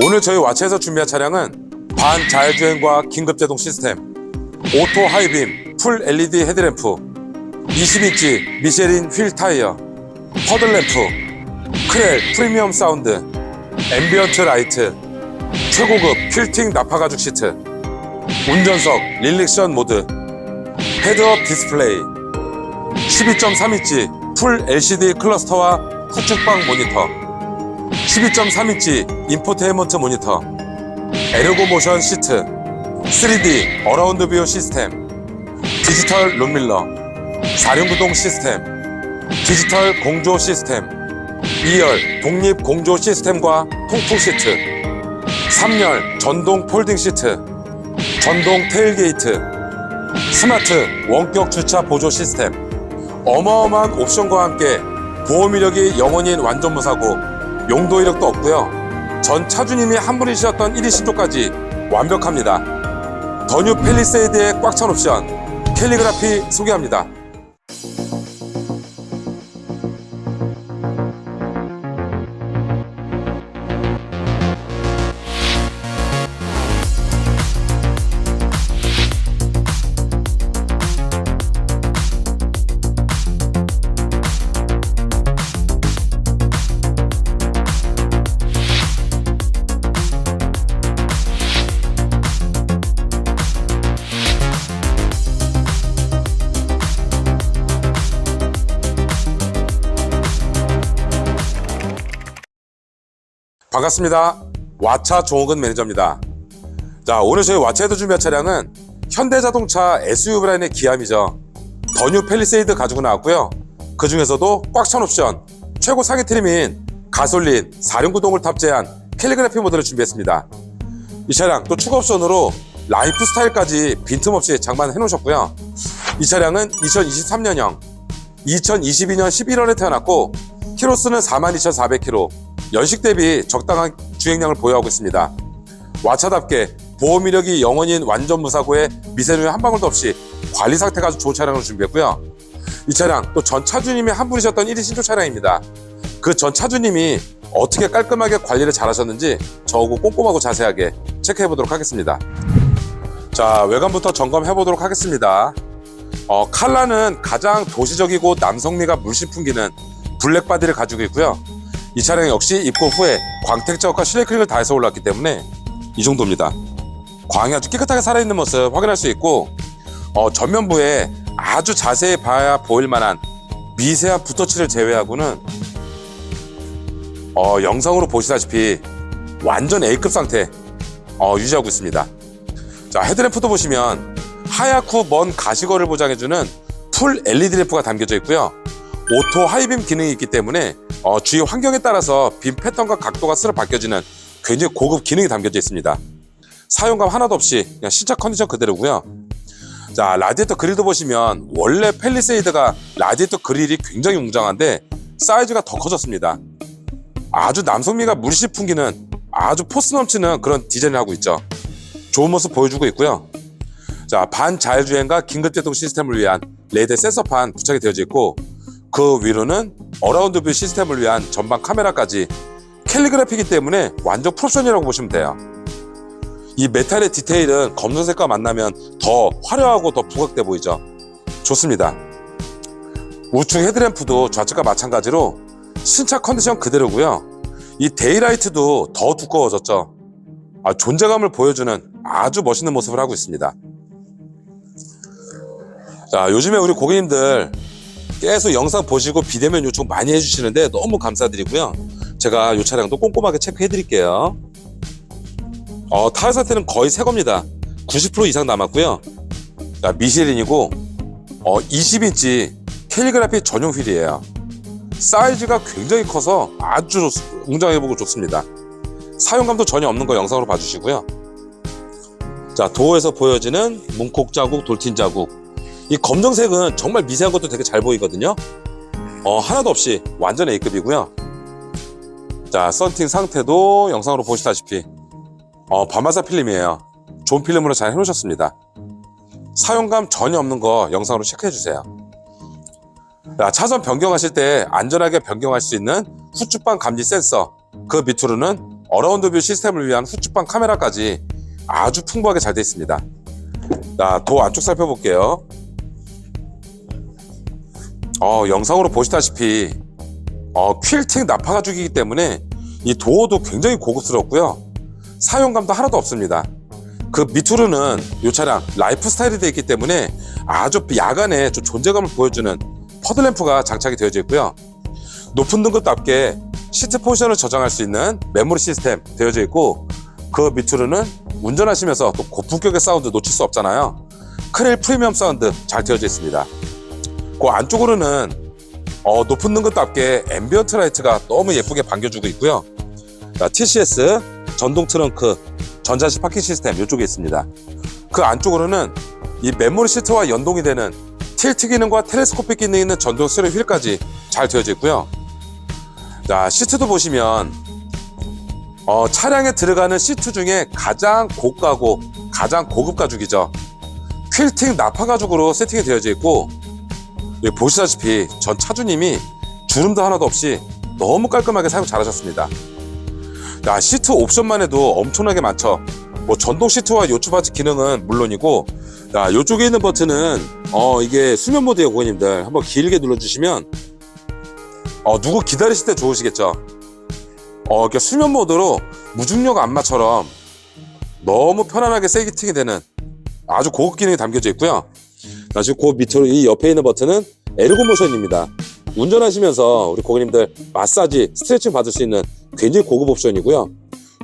오늘 저희 와체에서 준비한 차량은 반 자율주행과 긴급제동 시스템, 오토 하이빔, 풀 LED 헤드램프, 20인치 미쉐린 휠 타이어, 퍼들램프, 크렐 프리미엄 사운드, 앰비언트 라이트, 최고급 퀼팅 나파 가죽 시트, 운전석 릴렉션 모드, 헤드업 디스플레이, 12.3인치 풀 LCD 클러스터와 후측방 모니터, 12.3인치 인포테인먼트 모니터, 에르고 모션 시트, 3D 어라운드 뷰 시스템, 디지털 룸밀러, 사륜구동 시스템, 디지털 공조 시스템, 2열 독립 공조 시스템과 통풍 시트, 3열 전동 폴딩 시트, 전동 테일게이트, 스마트 원격 주차 보조 시스템, 어마어마한 옵션과 함께 보험 이력이 영원인 완전 무사고 용도 이력도 없고요. 전 차주님이 한 분이셨던 1위 신조까지 완벽합니다. 더뉴 펠리세이드의 꽉 찬 옵션 캘리그라피 소개합니다. 반갑습니다. 와차 종욱은 매니저입니다. 자, 오늘 저희 와차에도 준비한 차량은 현대자동차 SUV 라인의 기함이죠. 더뉴 펠리세이드 가지고 나왔고요. 그 중에서도 꽉 찬 옵션, 최고 상위 트림인 가솔린 4륜구동을 탑재한 캘리그래피 모델을 준비했습니다. 이 차량 또 추가 옵션으로 라이프 스타일까지 빈틈없이 장만해 놓으셨고요. 이 차량은 2023년형 2022년 11월에 태어났고 키로수는 42,400km 연식 대비 적당한 주행량을 보유하고 있습니다. 와차답게 보험 이력이 영원인 완전 무사고에 미세누에 한 방울도 없이 관리 상태가 아주 좋은 차량을 준비했고요. 이 차량 또 전 차주님이 한 분이셨던 1위 신조 차량입니다. 그 전 차주님이 어떻게 깔끔하게 관리를 잘하셨는지 저하고 꼼꼼하고 자세하게 체크해 보도록 하겠습니다. 자 외관부터 점검해 보도록 하겠습니다. 어, 칼라는 가장 도시적이고 남성미가 물씬 풍기는 블랙 바디를 가지고 있고요. 이 차량 역시 입고 후에 광택 작업과 실내 클릭을 다해서 올랐기 때문에 이 정도입니다. 광이 아주 깨끗하게 살아있는 모습 확인할 수 있고 어, 전면부에 아주 자세히 봐야 보일 만한 미세한 붓터치를 제외하고는 어, 영상으로 보시다시피 완전 A급 상태 어, 유지하고 있습니다. 자 헤드램프도 보시면 하얗고 먼 가시거를 보장해주는 풀 LED 램프가 담겨져 있고요. 오토 하이빔 기능이 있기 때문에 어, 주위 환경에 따라서 빔 패턴과 각도가 스르 바뀌어지는 굉장히 고급 기능이 담겨져 있습니다. 사용감 하나도 없이 그냥 신차 컨디션 그대로고요. 자 라디에이터 그릴도 보시면 원래 펠리세이드가 라디에이터 그릴이 굉장히 웅장한데 사이즈가 더 커졌습니다. 아주 남성미가 물씬 풍기는 아주 포스 넘치는 그런 디자인을 하고 있죠. 좋은 모습 보여주고 있고요. 자, 반자율주행과 긴급제동 시스템을 위한 레이더 센서판 부착이 되어져 있고 그 위로는 어라운드 뷰 시스템을 위한 전방 카메라까지 캘리그래피이기 때문에 완전 프로션이라고 보시면 돼요. 이 메탈의 디테일은 검정색과 만나면 더 화려하고 더 부각돼 보이죠. 좋습니다. 우측 헤드램프도 좌측과 마찬가지로 신차 컨디션 그대로고요. 이 데이라이트도 더 두꺼워졌죠. 아, 존재감을 보여주는 아주 멋있는 모습을 하고 있습니다. 자, 요즘에 우리 고객님들 계속 영상 보시고 비대면 요청 많이 해주시는데 너무 감사드리고요. 제가 이 차량도 꼼꼼하게 체크해 드릴게요. 어, 타일 상태는 거의 새 겁니다. 90% 이상 남았고요. 자, 미쉐린이고 어, 20인치 캘리그라피 전용 휠이에요. 사이즈가 굉장히 커서 아주 좋- 웅장해보고 좋습니다. 사용감도 전혀 없는 거 영상으로 봐주시고요. 자, 도어에서 보여지는 문콕 자국, 돌팀 자국. 이 검정색은 정말 미세한 것도 되게 잘 보이거든요. 어, 하나도 없이 완전 A급이고요. 자, 썬팅 상태도 영상으로 보시다시피 어, 바마사 필름이에요. 좋은 필름으로 잘 해놓으셨습니다. 사용감 전혀 없는 거 영상으로 체크해 주세요. 자, 차선 변경하실 때 안전하게 변경할 수 있는 후측방 감지 센서 그 밑으로는 어라운드 뷰 시스템을 위한 후측방 카메라까지 아주 풍부하게 잘 되어 있습니다. 자, 도 안쪽 살펴볼게요. 어, 영상으로 보시다시피 어, 퀼팅 나파 가죽이기 때문에 이 도어도 굉장히 고급스럽고요. 사용감도 하나도 없습니다. 그 밑으로는 이 차량 라이프 스타일이 되어 있기 때문에 아주 야간에 좀 존재감을 보여주는 퍼드램프가 장착이 되어져 있고요. 높은 등급답게 시트 포지션을 저장할 수 있는 메모리 시스템 되어져 있고 그 밑으로는 운전하시면서 또 고품격의 사운드 놓칠 수 없잖아요. 크릴 프리미엄 사운드 잘 되어져 있습니다. 그 안쪽으로는 어, 높은 등급답게 앰비언트 라이트가 너무 예쁘게 반겨주고 있고요. 자, TCS 전동 트렁크 전자식 파킹 시스템 이쪽에 있습니다. 그 안쪽으로는 이 메모리 시트와 연동이 되는 틸트 기능과 텔레스코픽 기능이 있는 전동 스티어링 휠까지 잘 되어져 있고요. 자, 시트도 보시면 어, 차량에 들어가는 시트 중에 가장 고가고 가장 고급 가죽이죠. 퀼팅 나파 가죽으로 세팅이 되어져 있고 보시다시피 전 차주님이 주름도 하나도 없이 너무 깔끔하게 사용 잘하셨습니다. 자, 시트 옵션만 해도 엄청나게 많죠. 뭐 전동 시트와 요추 바지 기능은 물론이고, 자, 요쪽에 있는 버튼은 어 이게 수면 모드예요, 고객님들. 한번 길게 눌러주시면 어 누구 기다리실 때 좋으시겠죠. 어 이렇게 수면 모드로 무중력 안마처럼 너무 편안하게 세팅이 되는 아주 고급 기능이 담겨져 있고요. 자, 지금 그 밑으로 이 옆에 있는 버튼은 에르고 모션입니다. 운전하시면서 우리 고객님들 마사지, 스트레칭 받을 수 있는 굉장히 고급 옵션이고요.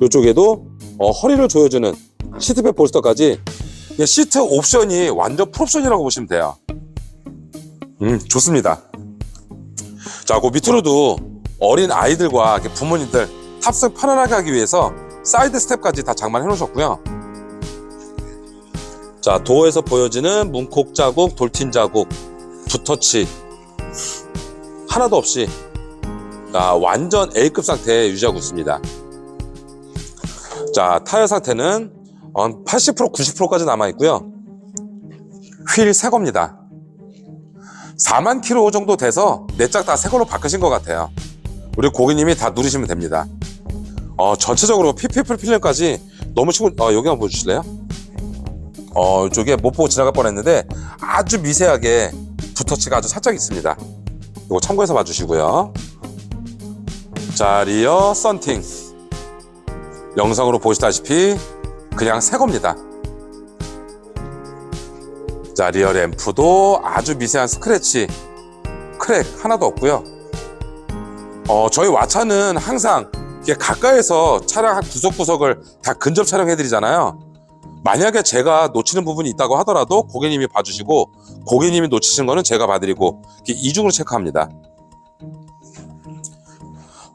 이쪽에도 어, 허리를 조여주는 시트백 볼스터까지 시트 옵션이 완전 풀옵션이라고 보시면 돼요. 음, 좋습니다. 자, 그 밑으로도 어린 아이들과 부모님들 탑승 편안하게 하기 위해서 사이드 스텝까지 다 장만해 놓으셨고요. 자, 도어에서 보여지는 문콕 자국, 돌틴 자국, 붓터치 하나도 없이 자, 완전 A급 상태에 유지하고 있습니다. 자, 타이어 상태는 한80% 90%까지 남아 있고요. 휠 새 겁니다. 4만 킬로 정도 돼서 내짝 다 새 걸로 바꾸신 것 같아요. 우리 고객님이 다 누르시면 됩니다. 어, 전체적으로 PPF 필름까지 너무 치고 어, 여기 한번 보여주실래요? 어, 이쪽에 못 보고 지나갈 뻔했는데 아주 미세하게 붓터치가 아주 살짝 있습니다. 이거 참고해서 봐주시고요. 자, 리어 썬팅. 영상으로 보시다시피 그냥 새 겁니다. 자, 리어 램프도 아주 미세한 스크래치, 크랙 하나도 없고요. 어, 저희 와차는 항상 가까이서 차량 한 구석구석을 다 근접 촬영해드리잖아요. 만약에 제가 놓치는 부분이 있다고 하더라도 고객님이 봐주시고 고객님이 놓치신 거는 제가 봐드리고 이중으로 체크합니다.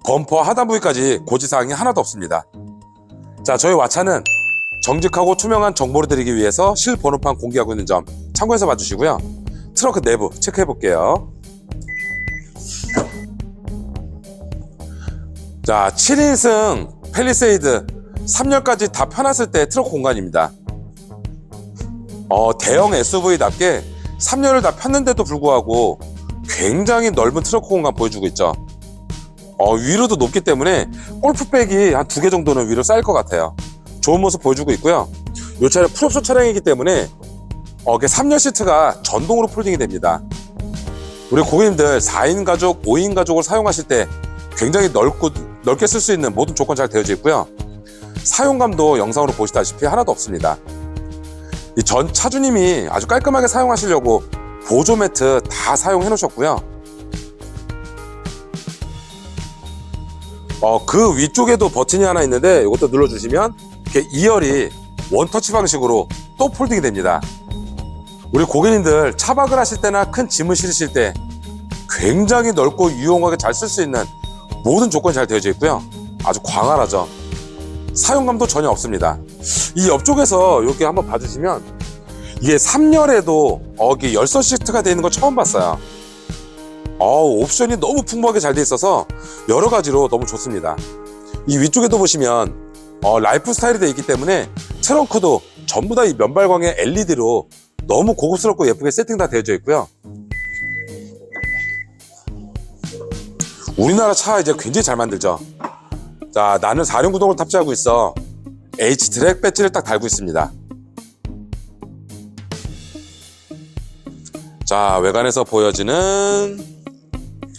범퍼 하단 부위까지 고지사항이 하나도 없습니다. 자, 저희 와차는 정직하고 투명한 정보를 드리기 위해서 실 번호판 공개하고 있는 점 참고해서 봐주시고요. 트렁크 내부 체크해 볼게요. 자, 7인승 펠리세이드 3열까지 다 펴놨을 때 트렁크 공간입니다. 어, 대형 SUV답게 3열을 다 폈는데도 불구하고 굉장히 넓은 트렁크 공간 보여주고 있죠. 어, 위로도 높기 때문에 골프백이 한 두 개 정도는 위로 쌓일 것 같아요. 좋은 모습 보여주고 있고요. 이 차량 풀옵션 차량이기 때문에 어, 이게 3열 시트가 전동으로 폴딩이 됩니다. 우리 고객님들 4인 가족, 5인 가족을 사용하실 때 굉장히 넓고 넓게 쓸 수 있는 모든 조건 잘 되어져 있고요. 사용감도 영상으로 보시다시피 하나도 없습니다. 이 전 차주님이 아주 깔끔하게 사용하시려고 보조 매트 다 사용해 놓으셨고요. 어, 그 위쪽에도 버튼이 하나 있는데 이것도 눌러주시면 이렇게 2열이 원터치 방식으로 또 폴딩이 됩니다. 우리 고객님들 차박을 하실 때나 큰 짐을 실으실 때 굉장히 넓고 유용하게 잘 쓸 수 있는 모든 조건이 잘 되어져 있고요. 아주 광활하죠. 사용감도 전혀 없습니다. 이 옆쪽에서 이렇게 한번 봐주시면 이게 3열에도 어, 이게 열선 시트가 되어 있는 거 처음 봤어요. 어, 옵션이 너무 풍부하게 잘 돼 있어서 여러 가지로 너무 좋습니다. 이 위쪽에도 보시면 어, 라이프 스타일이 되어 있기 때문에 트렁크도 전부 다 이 면발광의 LED로 너무 고급스럽고 예쁘게 세팅 다 되어져 있고요. 우리나라 차 이제 굉장히 잘 만들죠. 자, 나는 4륜 구동을 탑재하고 있어. H-트랙 배지를 딱 달고 있습니다. 자, 외관에서 보여지는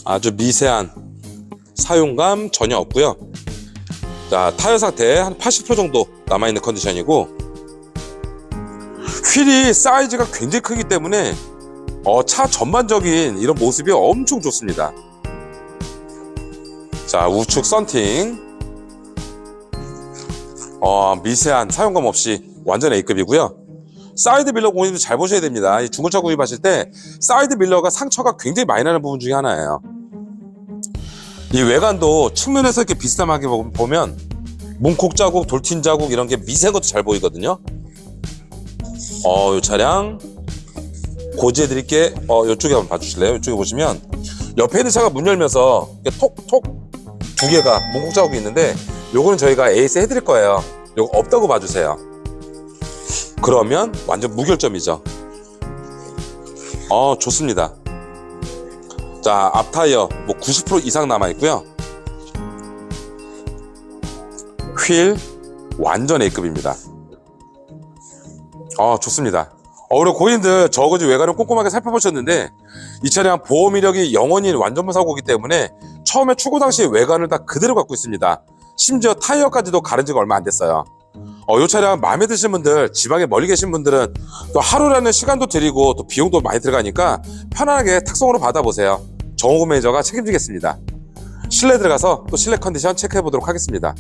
아주 미세한 사용감 전혀 없고요. 자, 타이어 상태 한 80% 정도 남아 있는 컨디션이고 휠이 사이즈가 굉장히 크기 때문에 어, 차 전반적인 이런 모습이 엄청 좋습니다. 자, 우측 썬팅. 어, 미세한 사용감 없이 완전 A급이고요. 사이드 밀러 공인도 잘 보셔야 됩니다. 이 중고차 구입하실 때 사이드 밀러가 상처가 굉장히 많이 나는 부분 중에 하나예요. 이 외관도 측면에서 이렇게 비스듬하게 보- 보면 문콕 자국, 돌팀 자국 이런 게 미세한 것도 잘 보이거든요. 어, 이 차량 고지해 드릴 게. 어, 이쪽에 한번 봐주실래요? 이쪽에 보시면 옆에 있는 차가 문 열면서 톡톡 두 개가 문콕 자국이 있는데 요거는 저희가 에이스 해드릴 거예요. 요거 없다고 봐주세요. 그러면 완전 무결점이죠. 어, 좋습니다. 자, 앞 타이어 뭐 90% 이상 남아 있고요. 휠 완전 A급입니다. 어, 좋습니다. 어, 우리 고객님들 저거지 외관을 꼼꼼하게 살펴보셨는데 이 차량 보험 이력이 영원히 완전무 사고이기 때문에 처음에 출고 당시 외관을 다 그대로 갖고 있습니다. 심지어 타이어까지도 가른 지가 얼마 안 됐어요. 어, 이 차량 마음에 드신 분들, 지방에 멀리 계신 분들은 또 하루라는 시간도 드리고 또 비용도 많이 들어가니까 편안하게 탁송으로 받아보세요. 정호구 매니저가 책임지겠습니다. 실내 들어가서 또 실내 컨디션 체크해 보도록 하겠습니다.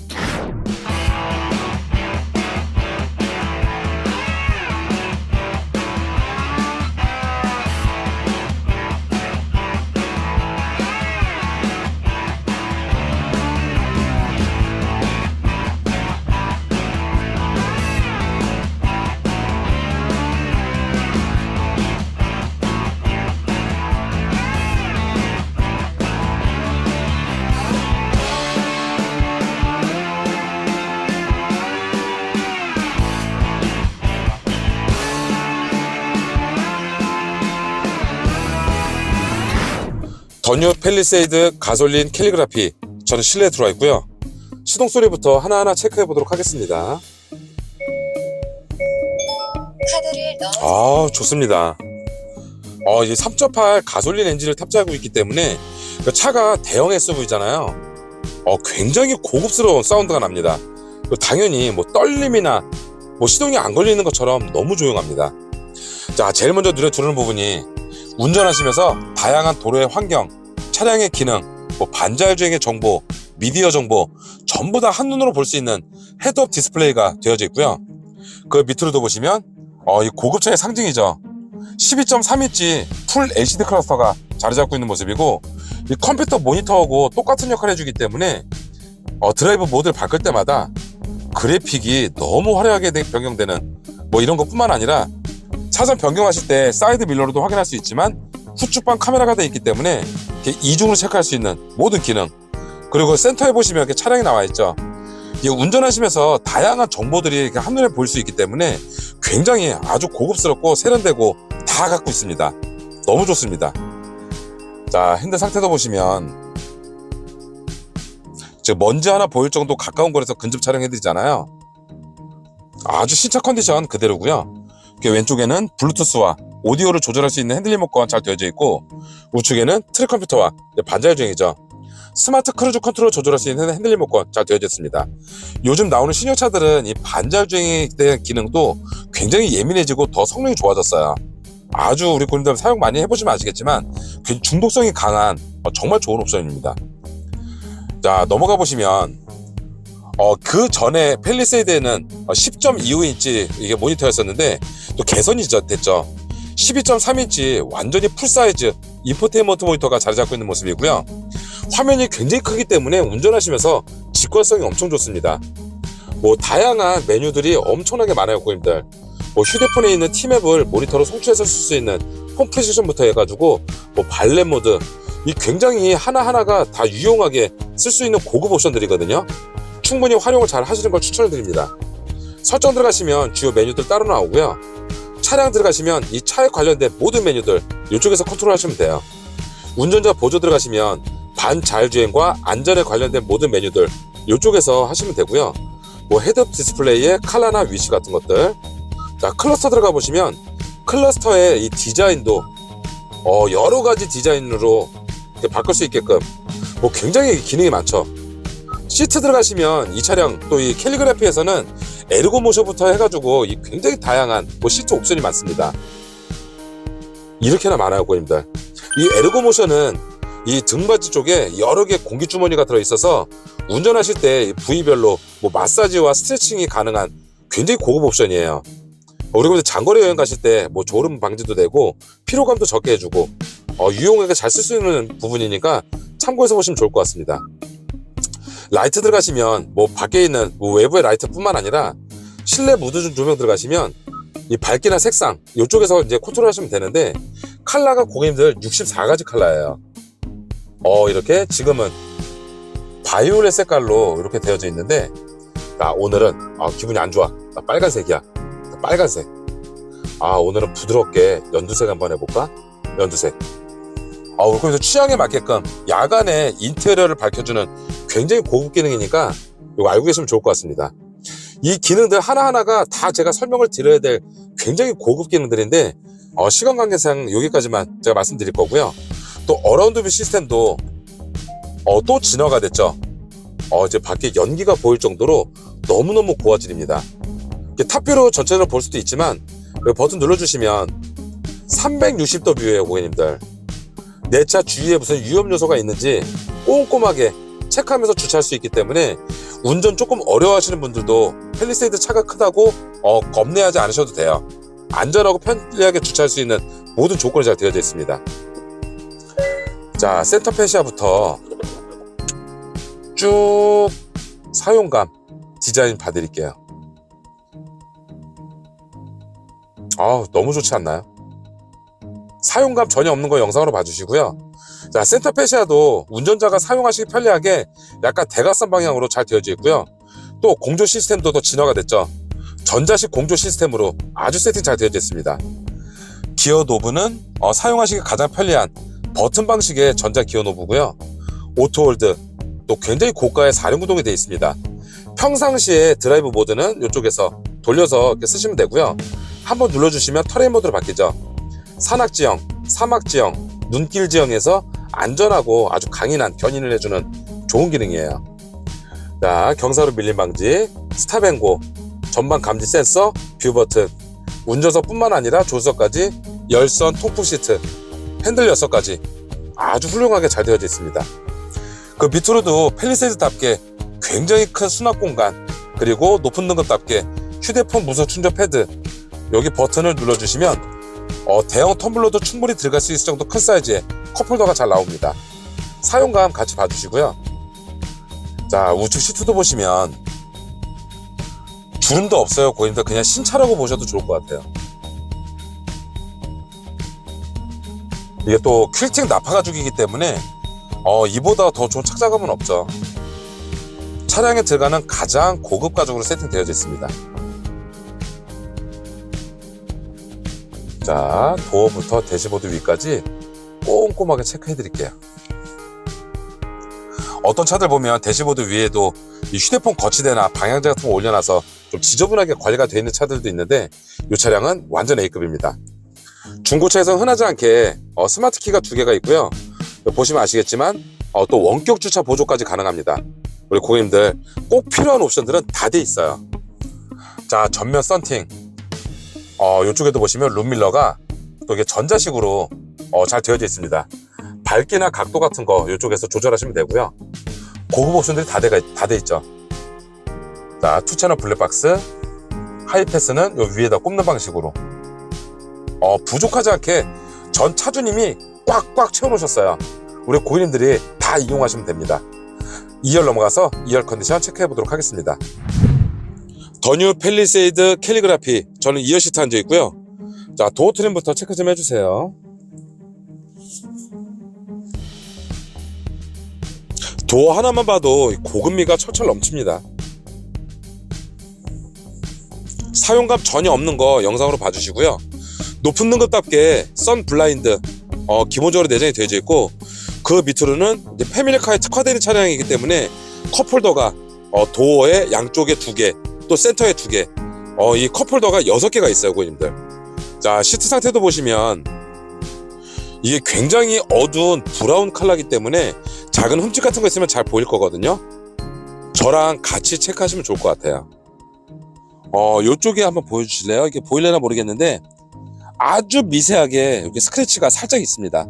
더뉴 펠리세이드 가솔린 캘리그라피 저는 실내에 들어와 있고요. 시동 소리부터 하나하나 체크해 보도록 하겠습니다. 아 좋습니다. 어, 이제 3.8 가솔린 엔진을 탑재하고 있기 때문에 그 차가 대형 SUV잖아요. 어, 굉장히 고급스러운 사운드가 납니다. 당연히 뭐 떨림이나 뭐 시동이 안 걸리는 것처럼 너무 조용합니다. 자, 제일 먼저 눈에 들어오는 부분이 운전하시면서 다양한 도로의 환경, 차량의 기능, 뭐 반자율 주행의 정보, 미디어 정보 전부 다 한눈으로 볼 수 있는 헤드업 디스플레이가 되어져 있고요. 그 밑으로도 보시면 어, 이 고급차의 상징이죠. 12.3인치 풀 LCD 클러스터가 자리 잡고 있는 모습이고 이 컴퓨터 모니터하고 똑같은 역할을 해주기 때문에 어, 드라이브 모드를 바꿀 때마다 그래픽이 너무 화려하게 되- 변경되는 뭐 이런 것뿐만 아니라 차선 변경하실 때 사이드 밀러로도 확인할 수 있지만 후측방 카메라가 돼 있기 때문에 이중으로 체크할 수 있는 모든 기능 그리고 센터에 보시면 이렇게 차량이 나와 있죠. 이 운전하시면서 다양한 정보들이 한눈에 보일 수 있기 때문에 굉장히 아주 고급스럽고 세련되고 다 갖고 있습니다. 너무 좋습니다. 자, 핸들 상태도 보시면 지금 먼지 하나 보일 정도 가까운 거리에서 근접 촬영해드리잖아요. 아주 신차 컨디션 그대로고요. 그 왼쪽에는 블루투스와 오디오를 조절할 수 있는 핸들 리모컨 잘 되어져 있고 우측에는 트랙 컴퓨터와 반자율 주행이죠. 스마트 크루즈 컨트롤 조절할 수 있는 핸들 리모컨 잘 되어져 있습니다. 요즘 나오는 신형 차들은 이 반자율 주행에 대한 기능도 굉장히 예민해지고 더 성능이 좋아졌어요. 아주 우리 고객님들 사용 많이 해보시면 아시겠지만 그 중독성이 강한 어, 정말 좋은 옵션입니다. 자 넘어가 보시면 어, 그 전에 펠리세이드에는 10.25인치 이게 모니터였었는데 또 개선이 저- 됐죠. 12.3인치 완전히 풀사이즈 인포테인먼트 모니터가 자리 잡고 있는 모습이고요. 화면이 굉장히 크기 때문에 운전하시면서 직관성이 엄청 좋습니다. 뭐 다양한 메뉴들이 엄청나게 많아요, 고객님들. 뭐 휴대폰에 있는 티맵을 모니터로 송출해서 쓸 수 있는 홈 프리시션부터 해가지고 뭐 발렛 모드 이 굉장히 하나하나가 다 유용하게 쓸 수 있는 고급 옵션들이거든요. 충분히 활용을 잘 하시는 걸 추천을 드립니다. 설정 들어가시면 주요 메뉴들 따로 나오고요. 차량 들어가시면 이 차에 관련된 모든 메뉴들 이쪽에서 컨트롤 하시면 돼요. 운전자 보조 들어가시면 반자율주행과 안전에 관련된 모든 메뉴들 이쪽에서 하시면 되고요. 뭐 헤드업 디스플레이에 칼라나 위치 같은 것들. 자, 클러스터 들어가 보시면 클러스터의 이 디자인도 어, 여러 가지 디자인으로 바꿀 수 있게끔 뭐 굉장히 기능이 많죠. 시트 들어가시면 이 차량 또 이 캘리그래피에서는 에르고 모션부터 해가지고 이 굉장히 다양한 뭐 시트 옵션이 많습니다. 이렇게나 많아요, 고객님들. 이 에르고 모션은 이 등받이 쪽에 여러 개 공기 주머니가 들어 있어서 운전하실 때이 부위별로 뭐 마사지와 스트레칭이 가능한 굉장히 고급 옵션이에요. 이제 장거리 여행 가실 때 뭐 졸음 방지도 되고 피로감도 적게 해주고 어, 유용하게 잘 쓸 수 있는 부분이니까 참고해서 보시면 좋을 것 같습니다. 라이트 들어가시면 뭐 밖에 있는 뭐 외부의 라이트뿐만 아니라 실내 무드 조명 들어가시면 이 밝기나 색상 이쪽에서 이제 컨트롤 하시면 되는데 컬러가 고객님들 64가지 컬러예요. 어 이렇게 지금은 바이올렛 색깔로 이렇게 되어져 있는데 나 오늘은 아, 기분이 안 좋아. 나 빨간색이야. 나 빨간색. 아 오늘은 부드럽게 연두색 한번 해볼까? 연두색. 아 그래서 취향에 맞게끔 야간에 인테리어를 밝혀주는 굉장히 고급 기능이니까 이거 알고 계시면 좋을 것 같습니다. 이 기능들 하나하나가 다 제가 설명을 드려야 될 굉장히 고급 기능들인데 어, 시간 관계상 여기까지만 제가 말씀드릴 거고요. 또 어라운드 뷰 시스템도 어, 또 진화가 됐죠. 어, 이제 밖에 연기가 보일 정도로 너무너무 고화질입니다. 탑뷰로 전체적으로 볼 수도 있지만 버튼 눌러주시면 360도 뷰예요 고객님들. 내 차 주위에 무슨 위험 요소가 있는지 꼼꼼하게 체크하면서 주차할 수 있기 때문에 운전 조금 어려워하시는 분들도 펠리세이드 차가 크다고 어, 겁내하지 않으셔도 돼요. 안전하고 편리하게 주차할 수 있는 모든 조건이 잘 되어져 있습니다. 자, 센터 페시아부터 쭉 사용감 디자인 봐드릴게요. 아우, 너무 좋지 않나요? 사용감 전혀 없는 거 영상으로 봐주시고요. 자, 센터 페시아도 운전자가 사용하시기 편리하게 약간 대각선 방향으로 잘 되어져 있고요. 또 공조 시스템도 더 진화가 됐죠. 전자식 공조 시스템으로 아주 세팅 잘 되어져 있습니다. 기어 노브는 어, 사용하시기 가장 편리한 버튼 방식의 전자 기어 노브고요. 오토홀드 또 굉장히 고가의 4륜 구동이 되어 있습니다. 평상시에 드라이브 모드는 이쪽에서 돌려서 쓰시면 되고요. 한번 눌러주시면 터레인 모드로 바뀌죠. 산악 지형, 사막 지형, 눈길 지형에서 안전하고 아주 강인한 견인을 해주는 좋은 기능이에요. 자, 경사로 밀림 방지, 스탑앤고, 전방 감지 센서, 뷰 버튼, 운전석뿐만 아니라 조수석까지 열선 통풍 시트, 핸들 녀석까지 아주 훌륭하게 잘 되어져 있습니다. 그 밑으로도 펠리세이드답게 굉장히 큰 수납 공간, 그리고 높은 등급답게 휴대폰 무선 충전 패드, 여기 버튼을 눌러주시면 어, 대형 텀블러도 충분히 들어갈 수 있을 정도 큰 사이즈의 컵홀더가 잘 나옵니다. 사용감 같이 봐주시고요. 자, 우측 시트도 보시면 주름도 없어요. 고객님들 그냥 신차라고 보셔도 좋을 것 같아요. 이게 또 퀼팅 나파 가죽이기 때문에 어, 이보다 더 좋은 착자감은 없죠. 차량에 들어가는 가장 고급 가죽으로 세팅되어져 있습니다. 자, 도어부터 대시보드 위까지 꼼꼼하게 체크해 드릴게요. 어떤 차들 보면 대시보드 위에도 이 휴대폰 거치대나 방향제 같은 거 올려놔서 좀 지저분하게 관리가 되어 있는 차들도 있는데 이 차량은 완전 A급입니다. 중고차에서 흔하지 않게 어, 스마트 키가 두 개가 있고요. 보시면 아시겠지만 어, 또 원격 주차 보조까지 가능합니다. 우리 고객님들 꼭 필요한 옵션들은 다 돼 있어요. 자, 전면 썬팅. 어, 이쪽에도 보시면 룸밀러가 또 이게 전자식으로 어, 잘 되어져 있습니다. 밝기나 각도 같은 거 이쪽에서 조절하시면 되고요. 고급 옵션들이 다 돼, 다돼 있죠. 자, 투채널 블랙박스, 하이패스는 요 위에다 꼽는 방식으로. 어, 부족하지 않게 전 차주님이 꽉꽉 채워놓으셨어요. 우리 고객님들이 다 이용하시면 됩니다. 2열 넘어가서 2열 컨디션 체크해 보도록 하겠습니다. 더뉴 펠리세이드 캘리그라피 저는 2열 시트 앉아 있고요. 자, 도어 트림부터 체크 좀 해주세요. 도어 하나만 봐도 고급미가 철철 넘칩니다. 사용감 전혀 없는 거 영상으로 봐주시고요. 높은 등급답게 선 블라인드 어, 기본적으로 내장이 되어져 있고 그 밑으로는 패밀리카에 특화되는 차량이기 때문에 컵홀더가 어, 도어의 양쪽에 두 개, 또 센터에 두 개. 어, 이 컵홀더가 여섯 개가 있어요, 고객님들. 자, 시트 상태도 보시면 이게 굉장히 어두운 브라운 컬러이기 때문에 작은 흠집 같은 거 있으면 잘 보일 거거든요. 저랑 같이 체크하시면 좋을 것 같아요. 어, 요쪽에 한번 보여주실래요? 이게 보일래나 모르겠는데 아주 미세하게 여기 스크래치가 살짝 있습니다.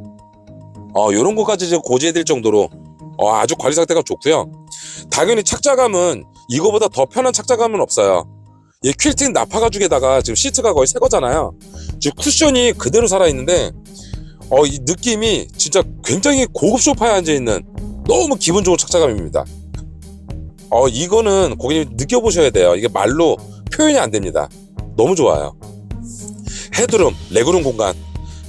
어, 요런 이제 고지해드릴 정도로 어, 아주 관리 상태가 좋고요. 당연히 착자감은 이거보다 더 편한 착자감은 없어요. 이 퀼팅 나파 가죽에다가 지금 시트가 거의 새 거잖아요. 지금 쿠션이 그대로 살아있는데 어, 이 느낌이 진짜 굉장히 고급 소파에 앉아있는 너무 기분 좋은 착자감입니다. 어, 이거는 고객님 느껴보셔야 돼요. 이게 말로 표현이 안 됩니다. 너무 좋아요. 헤드룸, 레그룸 공간,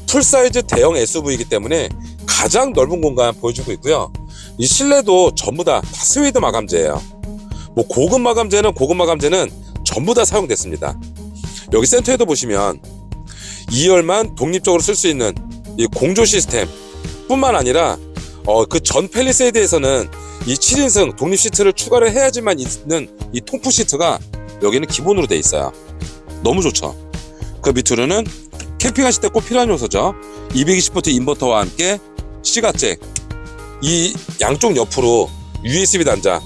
풀사이즈 대형 SUV이기 때문에 가장 넓은 공간 보여주고 있고요. 이 실내도 전부 다, 다 스웨이드 마감재예요. 뭐 고급 마감재는 고급 마감재는 전부 다 사용됐습니다. 여기 센터에도 보시면 2열만 독립적으로 쓸 수 있는 이 공조 시스템 뿐만 아니라 어, 그전 펠리세이드에서는 이 7인승 독립 시트를 추가를 해야지만 있는 이 통풍 시트가 여기는 기본으로 돼 있어요. 너무 좋죠. 그 밑으로는 캠핑하실 때 꼭 필요한 요소죠. 220V 인버터와 함께 시가잭, 이 양쪽 옆으로 USB 단자,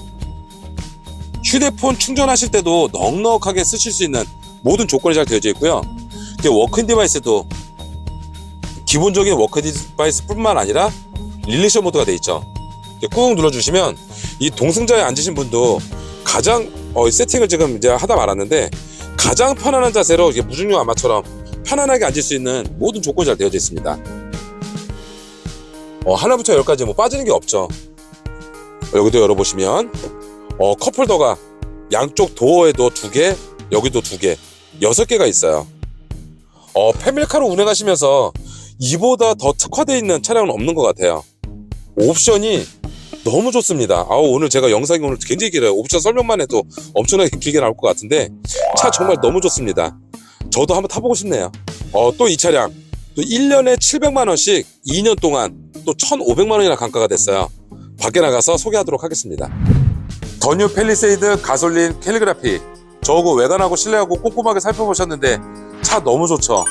휴대폰 충전하실 때도 넉넉하게 쓰실 수 있는 모든 조건이 잘 되어져 있고요. 워크인 디바이스도 기본적인 워크 디바이스뿐만 아니라 릴레이션 모드가 돼 있죠. 꾹 눌러주시면 이 동승자에 앉으신 분도 가장 어, 세팅을 지금 이제 하다 말았는데 가장 편안한 자세로 무중력 아마처럼 편안하게 앉을 수 있는 모든 조건이 잘 되어져 있습니다. 어, 하나부터 열까지 뭐 빠지는 게 없죠. 여기도 열어보시면 어, 컵홀더가 양쪽 도어에도 두 개, 여기도 두 개, 여섯 개가 있어요. 어, 패밀카로 운행하시면서 이보다 더 특화되어 있는 차량은 없는 것 같아요. 옵션이 너무 좋습니다. 아우 오늘 제가 영상이 오늘 굉장히 길어요. 옵션 설명만 해도 엄청나게 길게 나올 것 같은데 차 정말 너무 좋습니다. 저도 한번 타보고 싶네요. 어, 또 이 차량 또 1년에 700만 원씩 2년 동안 또 1,500만 원이나 감가가 됐어요. 밖에 나가서 소개하도록 하겠습니다. 더뉴 펠리세이드 가솔린 캘리그라피 저거 외관하고 실내하고 꼼꼼하게 살펴보셨는데 차 너무 좋죠.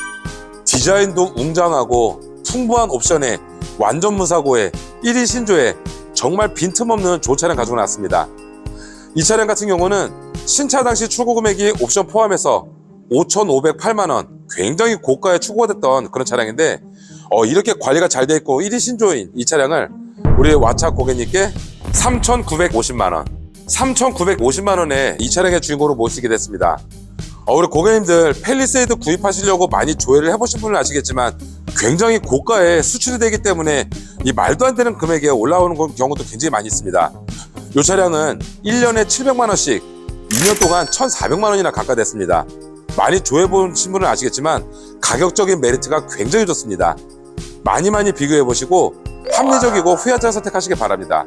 디자인도 웅장하고 풍부한 옵션에 완전 무사고에 1위 신조에 정말 빈틈없는 좋은 차량 가지고 나왔습니다. 이 차량 같은 경우는 신차 당시 출고 금액이 옵션 포함해서 5,508만 원 굉장히 고가에 출고가 됐던 그런 차량인데 어, 이렇게 관리가 잘 돼 있고 1위 신조인 이 차량을 우리 와차 고객님께 3,950만 원 3,950만 원에 이 차량의 주인공으로 모시게 됐습니다. 어, 우리 고객님들 펠리세이드 구입하시려고 많이 조회를 해보신 분은 아시겠지만 굉장히 고가에 수출이 되기 때문에 이 말도 안 되는 금액에 올라오는 경우도 굉장히 많이 있습니다. 이 차량은 1년에 700만 원씩 2년 동안 1,400만 원이나 감가됐습니다. 많이 조회해 보신 분은 아시겠지만 가격적인 메리트가 굉장히 좋습니다. 많이 많이 비교해 보시고 합리적이고 후회하지 선택하시길 바랍니다.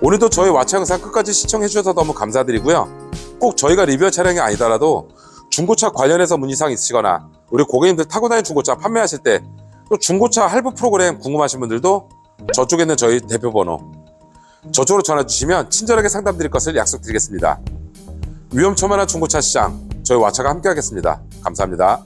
오늘도 저희 와차 영상 끝까지 시청해 주셔서 너무 감사드리고요. 꼭 저희가 리뷰할 차량이 아니더라도 중고차 관련해서 문의사항 있으시거나 우리 고객님들 타고 다니는 중고차 판매하실 때 또 중고차 할부 프로그램 궁금하신 분들도 저쪽에 있는 저희 대표 번호 저쪽으로 전화 주시면 친절하게 상담 드릴 것을 약속드리겠습니다. 위험천만한 중고차 시장 저희 와차가 함께 하겠습니다. 감사합니다.